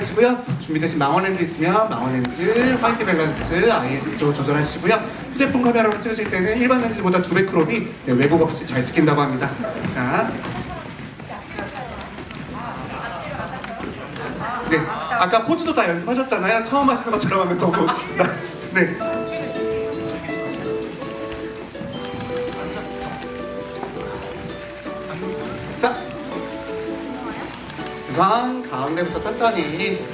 되시고요. 준비되신 망원 렌즈 있으면 망원 렌즈, 화이트 밸런스, ISO 조절하시고요. 휴대폰 카메라로 찍으실 때는 일반 렌즈보다 두 배 크롭이 네, 왜곡 없이 잘 찍힌다고 합니다. 자. 네. 아까 포즈도 다 연습하셨잖아요. 처음 하시는 것처럼 하면 너무. 네. 우선 가운데부터 천천히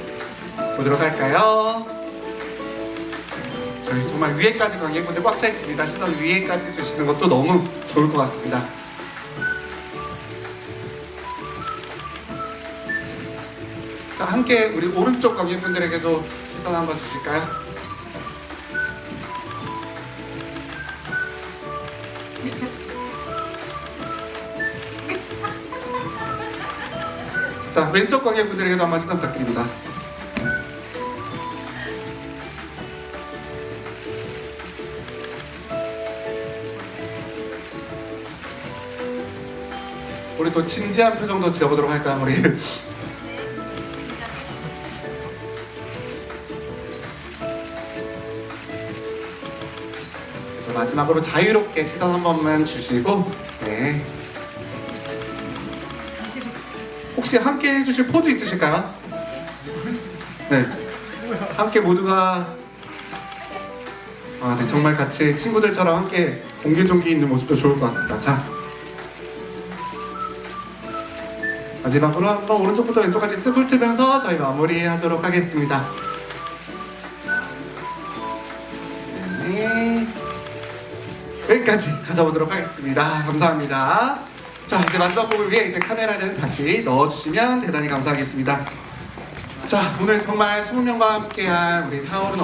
보도록 할까요? 저희 정말 위에까지 관객분들 꽉 차 있습니다. 시선 위에까지 주시는 것도 너무 좋을 것 같습니다. 자, 함께 우리 오른쪽 관객분들에게도 시선 한번 주실까요? 자, 왼쪽 관객분들에게도 한번 시선 부탁드립니다. 우리 또 진지한 표정도 지어보도록 할까요, 우리? 자, 마지막으로 자유롭게 시선 한 번만 주시고, 네. 혹시 함께 해주실 포즈 있으실까요? 네. 함께 모두가 아, 네, 정말 같이 친구들처럼 함께 옹기종기 있는 모습도 좋을 것 같습니다. 자. 마지막으로 한번 오른쪽부터 왼쪽까지 쓱 훑으면서 저희 마무리하도록 하겠습니다. 네. 여기까지 가져오도록 하겠습니다. 감사합니다. 자, 이제 마지막 곡을 위해 이제 카메라는 다시 넣어주시면 대단히 감사하겠습니다. 자, 오늘 정말 20명과 함께한 우리 타오른